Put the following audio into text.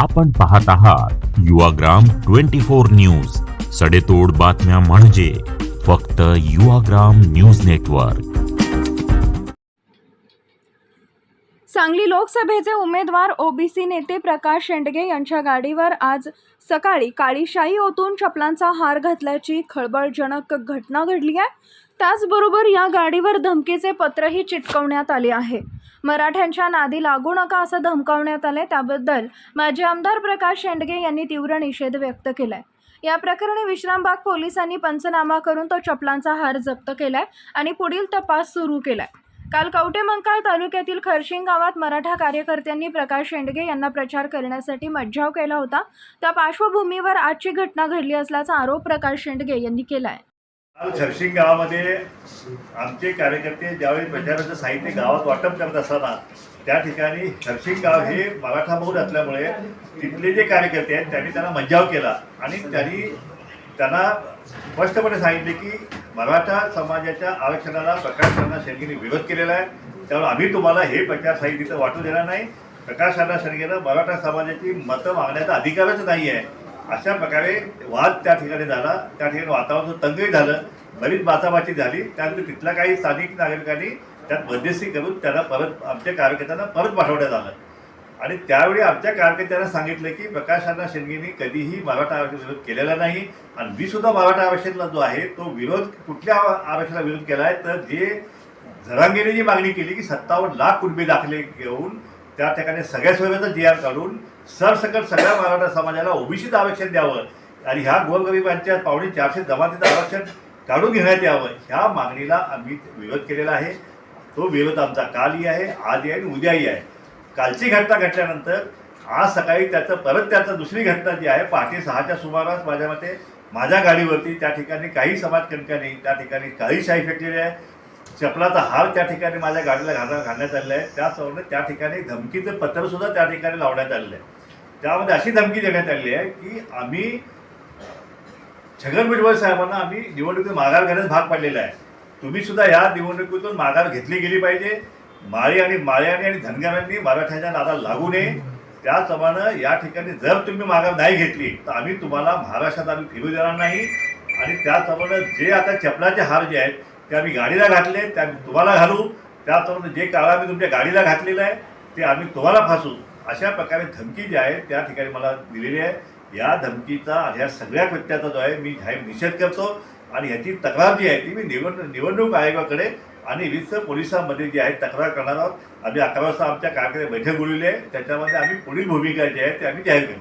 आपण पाहत आहात युवाग्राम ट्वेंटी फोर न्यूज. सडेतोड बातम्या म्हणजे फक्त युवाग्राम न्यूज नेटवर्क. सांगली लोकसभेचे उमेदवार ओबीसी नेते प्रकाश शेंडगे यांच्या गाडीवर आज सकाळी काळीशाही ओतून चपलांचा हार घातल्याची खळबळजनक घटना घडली आहे. त्याचबरोबर या गाडीवर धमकीचे पत्रही चिटकवण्यात आले आहे. मराठ्यांच्या नादी लागू नका असं धमकावण्यात आले त्याबद्दल माजी आमदार प्रकाश शेंडगे यांनी तीव्र निषेध व्यक्त केला आहे या प्रकरणी विश्रामबाग पोलिसांनी पंचनामा करून तो चपलांचा हार जप्त केलाय आणि पुढील तपास सुरू केलाय. काल कवटेमंकाळ तालुक्यातील खरशिंग गावात मराठा कार्यकर्त्यांनी प्रकाश शेंडगे यांना प्रचार करण्यासाठी मज्जाव केला होता. त्या पार्श्वभूमीवर आजची घटना घडली असल्याचा आरोप प्रकाश शेंडगे यांनी केला आहे काल गावामध्ये आमचे कार्यकर्ते ज्यावेळी प्रचाराचं साहित्य गावात वाटप करत असताना त्या ठिकाणी झरसिंग गाव हे मराठा बहुल असल्यामुळे तिथले जे कार्यकर्ते आहेत त्यांनी त्यांना मज्जाव केला. आणि त्यांनी त्यांना स्पष्टपणे सांगितले की मराठा समाजाच्या आरक्षणाला प्रकाश अण्णा शेडगेने विरोध केलेला आहे. त्यामुळे आम्ही तुम्हाला हे प्रचार साहित्य वाटू देणार नाही. प्रकाश अण्णा शेडगेनं मराठा समाजाची मतं मागण्याचा अधिकारच नाही आहे. अशा प्रकारे वाद त्या ठिकाणी झाला. त्या ठिकाणी वातावरण तंगही झालं. बरीच बाचाबाची झाली. त्यानंतर तिथल्या काही स्थानिक नागरिकांनी त्यात मध्यस्थी करून त्यांना परत आमच्या कार्यकर्त्यांना परत पाठवण्यात आलं. आणि त्यावेळी आमच्या कार्यकर्त्यांना सांगितलं की प्रकाश शेंडगेंनी कधीही मराठा आरक्षण विरोध केलेला नाही. आणि मी सुद्धा मराठा आरक्षणाला जो आहे तो विरोध कुठल्या आरक्षणाला विरोध केला आहे तर जे झरांगेने जी मागणी केली की सत्तावन्न लाख कुटुंबी दाखले घेऊन त्या ठिकाणी सगळ्या सोयीचा जी आर काढून सरसकट सगळ्या मराठा समाजाला ओबीसीचं आरक्षण द्यावं आणि ह्या गोरगरिबांच्या पावणे चारशे जमातीचं आरक्षण काढून घेण्यात यावं ह्या मागणीला आम्ही विरोध केलेला आहे. तो विरोध आमचा कालही आहे आजही आहे आणि उद्याही आहे. कालची घटना घडल्यानंतर आज सकाळी त्याचं परत त्याचं दुसरी घटना जी आहे पहाटे सहाच्या सुमारास माझ्या मते माझ्या गाडीवरती त्या ठिकाणी काही समाजकंटकांनी त्या ठिकाणी काही शाही फेकलेली आहे. चपलाचा हार त्या ठिकाणी माझ्या गाडीला घाला घालण्यात आलेला आहे. त्याचप्रमाणे त्या ठिकाणी धमकीचं पत्रसुद्धा त्या ठिकाणी लावण्यात आलेलं आहे. त्यामध्ये अशी धमकी देण्यात आलेली आहे की आम्ही छगन भुजबळ साहेबांना आम्ही निवडणुकीत माघार घेण्यास भाग पाडलेला आहे. तुम्हीसुद्धा या निवडणुकीतून माघार घेतली गेली पाहिजे. माळी आणि माळ्याने आणि धनगरांनी मराठ्याच्या नादाला लागू नये. त्याचप्रमाणे या ठिकाणी जर तुम्ही माघार नाही घेतली तर आम्ही तुम्हाला महाराष्ट्रात आम्ही फिरू देणार नाही. आणि त्याचप्रमाणे जे आता चपलाचे हार जे आहेत ते आम्ही गाडीला घातले ते आम्ही तुम्हाला घालू. त्याचप्रमाणे जे काळ आम्ही तुमच्या गाडीला घातलेलं आहे ते आम्ही तुम्हाला फासू. अशा प्रकारे धमकी जी आहे त्या ठिकाणी मला दिलेली आहे. या धमकीचा आणि ह्या सगळ्या कृत्याचा जो आहे मी जाहीर निषेध करतो. आणि ह्याची तक्रार जी आहे ती मी निवड निवडणूक आयोगाकडे आणि विविध पोलिसांमध्ये जे आहे तक्रार करणार आहोत. आम्ही अकरा वाजता आमच्या कार्यक्रम बैठक बोलवली आहे. त्याच्यामध्ये आम्ही पुढील भूमिका जी आहे ती आम्ही जाहीर करू